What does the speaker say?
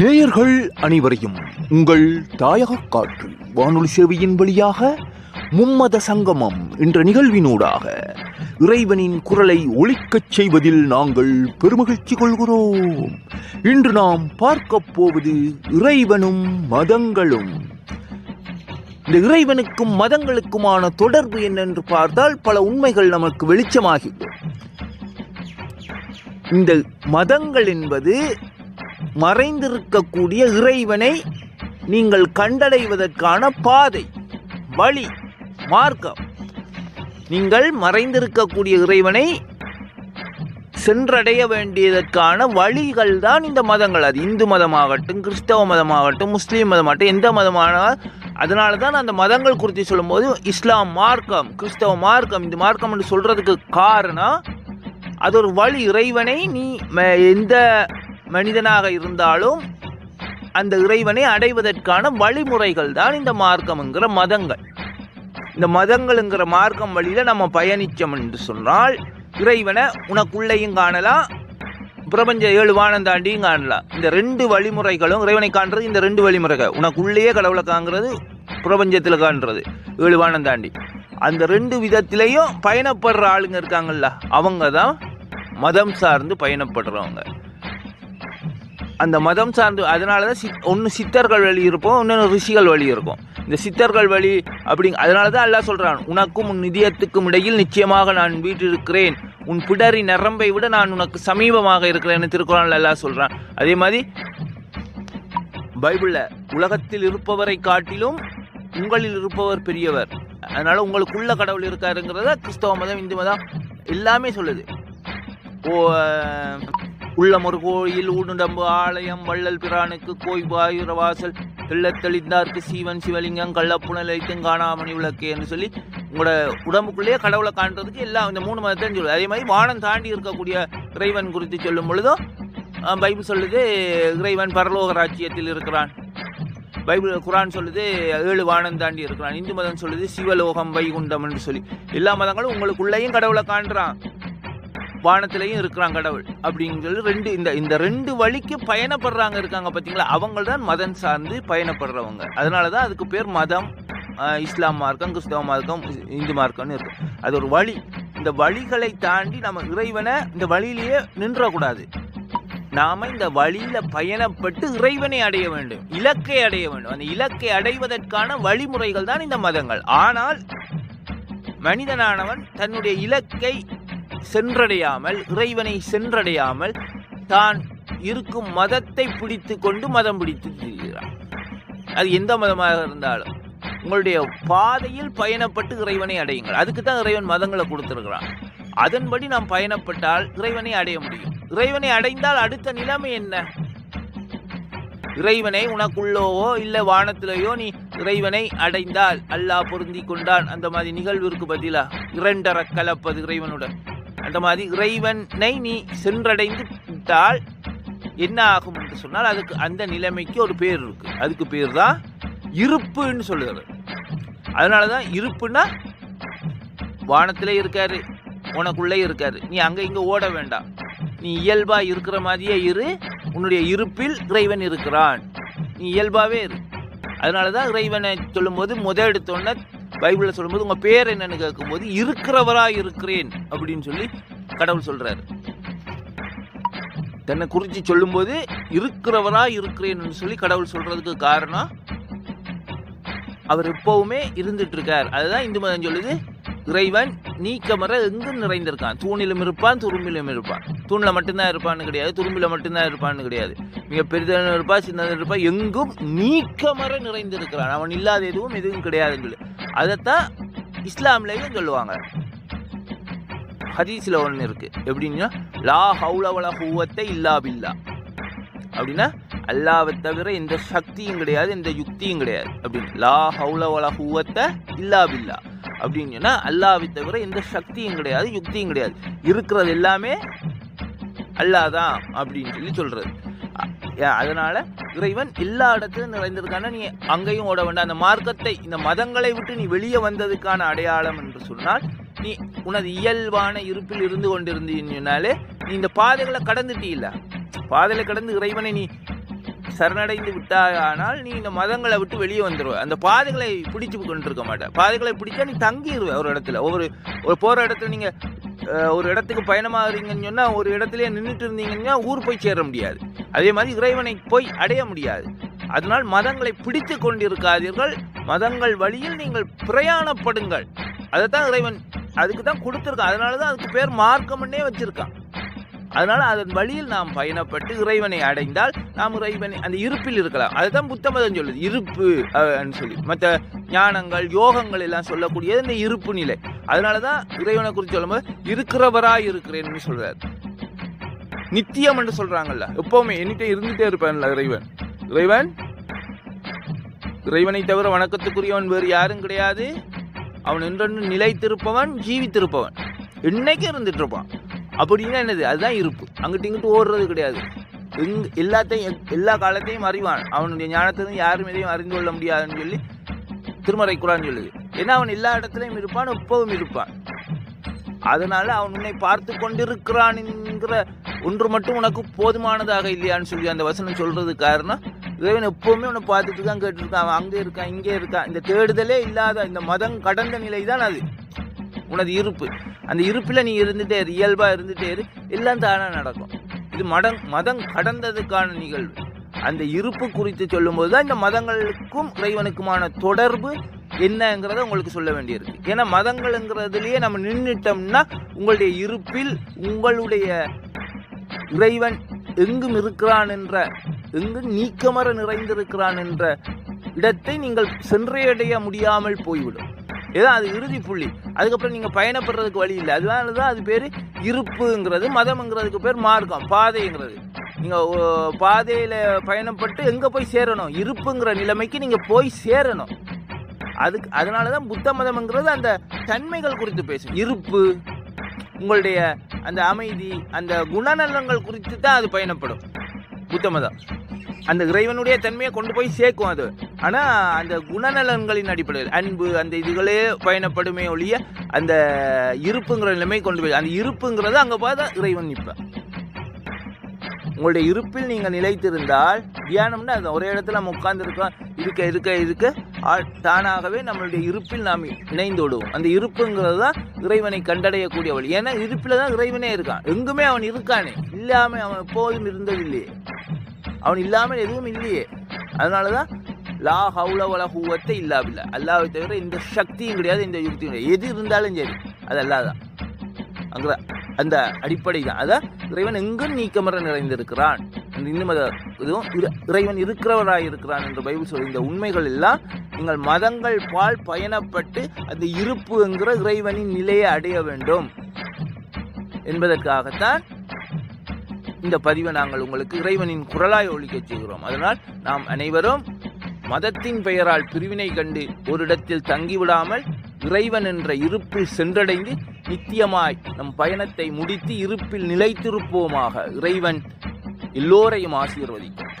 நேயர்கள் அனைவரையும் உங்கள் தாயக காற்று வானொலி சேவையின் வழியாக மும்மத சங்கமம் என்ற நிகழ்வினூடாக இறைவனின் குரலை ஒழிக்கச் செய்வதில் நாங்கள் பெருமகிழ்ச்சி கொள்கிறோம். இன்று நாம் பார்க்கப் போவது இறைவனும் மதங்களும். இந்த இறைவனுக்கும் மதங்களுக்குமான தொடர்பு என்னென்று பார்த்தால் பல உண்மைகள் நமக்கு வெளிச்சமாகிவிடும். இந்த மதங்கள் என்பது மறைந்திருக்கக்கூடிய இறைவனை நீங்கள் கண்டடைவதற்கான பாதை வழி மார்க்கம். நீங்கள் மறைந்திருக்கக்கூடிய இறைவனை சென்றடைய வேண்டியதற்கான வழிகள் தான் இந்த மதங்கள். அது இந்து மதமாகட்டும் கிறிஸ்தவ மதமாகட்டும் முஸ்லீம் மதமாகட்டும் எந்த மதமான அதனால தான் அந்த மதங்கள் குறித்து சொல்லும்போது இஸ்லாம் மார்க்கம் கிறிஸ்தவ மார்க்கம் இந்த மார்க்கம் என்று காரணம் அது ஒரு வழி. இறைவனை நீ எந்த மனிதனாக இருந்தாலும் அந்த இறைவனை அடைவதற்கான வழிமுறைகள் தான் இந்த மார்க்கம்ங்கிற மதங்கள். இந்த மதங்கள்ங்கிற மார்க்கம் வழியில் நம்ம பயணிச்சோம் என்று சொன்னால் இறைவனை உனக்குள்ளேயும் காணலாம் பிரபஞ்ச ஏழு வானந்தாண்டியும் காணலாம். இந்த ரெண்டு வழிமுறைகளும் இறைவனை காண்றது இந்த ரெண்டு வழிமுறைகள். உனக்குள்ளேயே கடவுளை காண்கிறது பிரபஞ்சத்தில் காண்றது ஏழு வானந்தாண்டி. அந்த ரெண்டு விதத்திலையும் பயணப்படுற ஆளுங்க இருக்காங்கல்ல அவங்க தான் மதம் சார்ந்து பயணப்படுறவங்க. அந்த மதம் சார்ந்து அதனால தான் சித் ஒன்று சித்தர்கள் வழி இருப்போம் இன்னொன்று ரிஷிகள் வழி இருக்கும். இந்த சித்தர்கள் வழி அப்படிங்க அதனால தான் எல்லாம் சொல்கிறான் உனக்கும் உன் நிதியத்துக்கும் இடையில் நிச்சயமாக நான் வீட்டிருக்கிறேன். உன் பிடரி நரம்பை விட நான் உனக்கு சமீபமாக இருக்கிறேன்னு திருக்குறள் எல்லாம் சொல்கிறான் அதே மாதிரி பைபிளில் உலகத்தில் இருப்பவரை காட்டிலும் உங்களில் இருப்பவர் பெரியவர். அதனால் உங்களுக்குள்ள கடவுள் இருக்காருங்கிறத கிறிஸ்தவ மதம் இந்து மதம் எல்லாமே சொல்லுது. ஓ உள்ளமொரு கோயில் ஊடுடம்பு ஆலயம் வள்ளல் பிரானுக்கு கோய்பாயுர வாசல். தெள்ளத்தெளிந்தார்க்கு சீவன் சிவலிங்கம் கள்ளப்புணல் காணாமணி விளக்கேன்னு சொல்லி உங்களோட உடம்புக்குள்ளேயே கடவுளை காண்றதுக்கு எல்லாம் இந்த மூணு மதத்தையும் சொல்லுது அதே மாதிரி வானம் தாண்டி இருக்கக்கூடிய இறைவன் குறித்து சொல்லும் பொழுதும் பைபிள் சொல்லுது இறைவன் பரலோக ராஜ்யத்தில் இருக்கிறான். பைபிள் குரான் சொல்லுது ஏழு வானம் தாண்டி இருக்கிறான். இந்து மதம் சொல்லுது சிவலோகம் வைகுண்டம் என்று சொல்லி. எல்லா மதங்களும் உங்களுக்குள்ளேயும் கடவுளை காண்றான். வானத்திலையும் இருக்கிறான் கடவுள் அப்படிங்கிறது ரெண்டு இந்த இந்த ரெண்டு வழிக்கு பயணப்படுறாங்க இருக்காங்க பார்த்தீங்களா அவங்க தான் மதம் சார்ந்து பயணப்படுறவங்க. அதனால தான் அதுக்கு பேர் மதம். இஸ்லாம் மார்க்கம் கிறிஸ்தவ மார்க்கம் இந்து மார்க்கம்னு இருக்கு. அது ஒரு வழி. இந்த வழிகளை தாண்டி நம்ம இறைவனை இந்த வழியிலேயே நின்றக்கூடாது. நாம இந்த வழியில பயணப்பட்டு இறைவனை அடைய வேண்டும். இலக்கை அடைய வேண்டும். அந்த இலக்கை அடைவதற்கான வழிமுறைகள் தான் இந்த மதங்கள். ஆனால் மனிதனானவன் தன்னுடைய இலக்கை சென்றடையாமல் இறைவனை சென்றடையாமல் தான் இருக்கும் மதத்தை பிடித்து கொண்டு மதம் பிடித்து திரிகிறான் அது எந்த மதமாக இருந்தாலும் உங்களுடைய பாதையில் பயணப்பட்டு இறைவனை அடையுங்கள். அதுக்கு தான் இறைவன் மதங்களை கொடுத்துருக்கிறான். அதன்படி நாம் பயணப்பட்டால் இறைவனை அடைய முடியும். இறைவனை அடைந்தால் அடுத்த நிலைமை என்ன? இறைவனை உனக்குள்ளோவோ இல்லை வானத்திலேயோ நீ இறைவனை அடைந்தால் அல்லாஹ் பொருந்தி கொண்டான். அந்த மாதிரி நிகழ்விற்கு பதிலாக இரண்டர கலப்பது இறைவனுடன். அந்த மாதிரி இறைவனை நீ சென்றடைந்து விட்டால் என்ன ஆகும் என்று சொன்னால் அதுக்கு அந்த நிலைமைக்கு ஒரு பேர் இருக்கு. அதுக்கு பேர் தான் இருப்புன்னு சொல்லுகிறது. அதனால தான் இருப்புன்னா வானத்திலே இருக்காரு உனக்குள்ளே இருக்காரு. நீ அங்கே இங்கே ஓட வேண்டாம். நீ இயல்பாக இருக்கிற மாதிரியே இரு. உன்னுடைய இருப்பில் இறைவன் இருக்கிறான். நீ இயல்பாகவே இரு. அதனால தான் இறைவனை சொல்லும்போது முத எடுத்தோன்னே பைபிளில் சொல்லும்போது உங்கள் பேர் என்னன்னு கேட்கும்போது இருக்கிறவராக இருக்கிறேன் அப்படின்னு சொல்லி கடவுள் சொல்கிறாரு தன்னை குறித்து சொல்லும்போது இருக்கிறவராக இருக்கிறேன்னு சொல்லி கடவுள் சொல்கிறதுக்கு காரணம் அவர் எப்பவுமே இருந்துட்டு இருக்கார் அதுதான் இந்து மதம் சொல்லுது இறைவன் நீக்கமர எங்கும் நிறைந்திருக்கான். தூணிலும் இருப்பான் துரும்பிலும் இருப்பான். தூணில் மட்டும்தான் இருப்பான்னு கிடையாது துரும்பில் மட்டும்தான் இருப்பான்னு கிடையாது. மிக பெரிதான இருப்பா சின்னதும் இருப்பா எங்கும் நீக்கமர நிறைந்திருக்கிறான். அவன் இல்லாத எதுவும் எதுவும் கிடையாதுன்னு அதைத்தான் இஸ்லாம்லேயும் சொல்லுவாங்க. ஹதீஸில் ஒன்று இருக்குது எப்படின்னா லா ஹவுலவல ஹூவத்தை இல்லா பில்லா. அப்படின்னா அல்லாவை தவிர எந்த சக்தியும் கிடையாது எந்த யுக்தியும் கிடையாது. அப்படின்னு லா ஹவுலவல ஹூவத்தை இல்லா பில்லா. அப்படின்னு சொன்னால் அல்லாவை தவிர எந்த சக்தியும் கிடையாது யுக்தியும் கிடையாது. இருக்கிறது எல்லாமே அல்லாஹ் தான் அப்படின்னு சொல்லி சொல்கிறது அதனால இறைவன் எல்லா இடத்திலும் நிறைந்ததுக்கான நீ அங்கேயும் ஓட வேண்டாம். அந்த மார்க்கத்தை இந்த மதங்களை விட்டு நீ வெளியே வந்ததுக்கான அடையாளம் என்று சொன்னால் நீ உனது இயல்பான இருப்பில் இருந்து கொண்டிருந்தீங்கனாலே நீ இந்த பாதைகளை கடந்துட்டீல பாதையில கடந்து இறைவனை நீ சரணடைந்து விட்டாயானால் நீ இந்த மதங்களை விட்டு வெளியே வந்துடுவ அந்த பாதைகளை பிடிச்சு கொண்டிருக்க மாட்டேன் பாதைகளை பிடிச்சா நீ தங்கிடுவ ஒரு இடத்துல. ஒவ்வொரு ஒரு போற இடத்துல நீங்க ஒரு இடத்துக்கு பயணமாகறீங்கன்னு சொன்னால் ஒரு இடத்துலயே நின்றுட்டு இருந்தீங்கன்னா ஊர் போய் சேர முடியாது. அதே மாதிரி இறைவனை போய் அடைய முடியாது. அதனால் மதங்களை பிடித்து கொண்டிருக்காதீர்கள். மதங்கள் வழியில் நீங்கள் பிரயாணப்படுங்கள். அதைத்தான் இறைவன் அதுக்கு தான் கொடுத்துருக்கான். அதனால தான் அதுக்கு பேர் மார்க்கம்னே வச்சுருக்கான். அதனால் அதன் வழியில் நாம் பயணப்பட்டு இறைவனை அடைந்தால் நாம் இறைவனை அந்த இருப்பில் இருக்கலாம். அதுதான் புத்த மதம் சொல்லுது. இருப்பு சொல்லி. மற்ற ஞானங்கள் யோகங்கள் எல்லாம் சொல்லக்கூடியது இந்த இருப்பு நிலை. அதனால தான் இறைவனை குறித்து சொல்லும்போது இருக்கிறவராக இருக்கிறேன்னு சொல்கிறார் நித்தியம் என்று சொல்கிறாங்கல்ல எப்போவுமே என்கிட்ட இருந்துகிட்டே இருப்பேன்ல இறைவன். இறைவன் இறைவனை தவிர வணக்கத்துக்குரியவன் வேறு யாரும் கிடையாது. அவன் என்றென்று நிலைத்திருப்பவன் ஜீவித்திருப்பவன். இன்னைக்கு இருந்துட்டு இருப்பான்? அப்படின்னா என்னது? அதுதான் இருப்பு. அங்கிட்டு இங்கிட்டு ஓடுறது கிடையாது. எங் எல்லாத்தையும் எல்லா காலத்தையும் அறிவான். அவனுடைய ஞானத்தையும் யாரும் எதையும் அறிந்து கொள்ள முடியாதுன்னு சொல்லி திருமறை குரான் சொல்லுது. ஏன்னா அவன் எல்லா இடத்துலையும் இருப்பான் எப்பவும் இருப்பான். அதனால அவன் உன்னை பார்த்து கொண்டிருக்கிறான் என்கிற ஒன்று மட்டும் உனக்கு போதுமானதாக இல்லையான்னு சொல்லி அந்த வசனம் சொல்றது காரணம் இறைவன் எப்பவுமே உன்னை பார்த்துட்டு தான் கேட்டுருக்கான். அவன் அங்கே இருக்கான் இங்கே இருக்கான். இந்த தேடுதலே இல்லாத இந்த மதம் கடந்த நிலை தான் அது. உனது இருப்பு. அந்த இருப்பில் நீ இருந்துட்டே இரு இயல்பாக இருந்துகிட்டே இரு எல்லாம் தானாக நடக்கும். இது மதம் மதம் கடந்ததுக்கான நிகழ்வு. அந்த இருப்பு குறித்து சொல்லும்போது தான் இந்த மதங்களுக்கும் இறைவனுக்குமான தொடர்பு என்னங்கிறத உங்களுக்கு சொல்ல வேண்டியிருக்கு. ஏன்னா மதங்கள்ங்கிறதுலேயே நம்ம நின்றுட்டோம்னா உங்களுடைய இருப்பில் உங்களுடைய இறைவன் எங்கும் இருக்கிறான் என்ற எங்கு நீக்கமர நிறைந்திருக்கிறான் என்ற இடத்தை நீங்கள் சென்றடைய முடியாமல் போய்விடும். ஏதோ அது இறுதி புள்ளி. அதுக்கப்புறம் நீங்கள் பயணப்படுறதுக்கு வழி இல்லை. அதனால தான் அது பேர் இருப்புங்கிறது மதம்ங்கிறதுக்கு பேர் மார்க்கம் பாதைங்கிறது. நீங்கள் பாதையில் பயணப்பட்டு எங்கே போய் சேரணும்? இருப்புங்கிற நிலைமைக்கு நீங்கள் போய் சேரணும். அதுக்கு அதனால தான் புத்த மதம்ங்கிறது அந்த தன்மைகள் குறித்து பேசும். இருப்பு உங்களுடைய அந்த அமைதி அந்த குணநலங்கள் குறித்து தான் அது பயணப்படும். புத்த மதம். அந்த இறைவனுடைய தன்மையை கொண்டு போய் சேர்க்கும் அது. ஆனால் அந்த குணநலன்களின் அடிப்படையில் அன்பு அந்த இதுகளே பயணப்படுமே ஒழிய அந்த இருப்புங்கிற நிலைமை கொண்டு போய் அந்த இருப்புங்கிறது அங்கே பார்த்தா இறைவன் நிற்பேன் உங்களுடைய இருப்பில் நீங்கள் நிலைத்திருந்தால் தியானம்னா அது ஒரே இடத்துல நம்ம உட்கார்ந்துருக்கோம் இருக்க இருக்க இருக்க தானாகவே நம்மளுடைய இருப்பில் நாம் இணைந்து விடுவோம் அந்த இருப்புங்கிறது தான் இறைவனை கண்டடையக்கூடிய வழி. ஏன்னா இருப்பில் தான் இறைவனே இருக்கான். எங்குமே அவன் இருக்கானே. இல்லாமல் அவன் எப்போதும் இருந்ததில்லையே. அவன் இல்லாமல் எதுவும் இல்லையே. அதனால தான் லா ஹவுல வல ஹூவத்தை இல்லாவில்லை அல்லாவை தவிர இந்த சக்தியும் கிடையாது இந்த யுக்தியும் கிடையாது எது இருந்தாலும் சரி அது அல்லாதான் அங்க அந்த அடிப்படை தான் அதான் இறைவன் எங்கும் நீக்கமர நிறைந்திருக்கிறான் இந்த இன்னும் அத இதுவும் இற- இறைவன் இருக்கிறவராக இருக்கிறான் என்று பைபிள் சொல்லி இந்த உண்மைகள் எல்லாம் நீங்கள் மதங்கள் பால் பயணப்பட்டு அந்த இருப்பு என்கிற இறைவனின் நிலையை அடைய வேண்டும் என்பதற்காகத்தான் இந்த பதிவை நாங்கள் உங்களுக்கு இறைவனின் குரலாய் ஒழிக்கச் செய்கிறோம் அதனால் நாம் அனைவரும் மதத்தின் பெயரால் பிரிவினை கண்டு ஒரு இடத்தில் தங்கிவிடாமல் இறைவன் என்ற இருப்பில் சென்றடைந்து நித்தியமாய் நம் பயணத்தை முடித்து இருப்பில் நிலைத்திருப்போமாக இறைவன் எல்லோரையும் ஆசீர்வதிக்கும்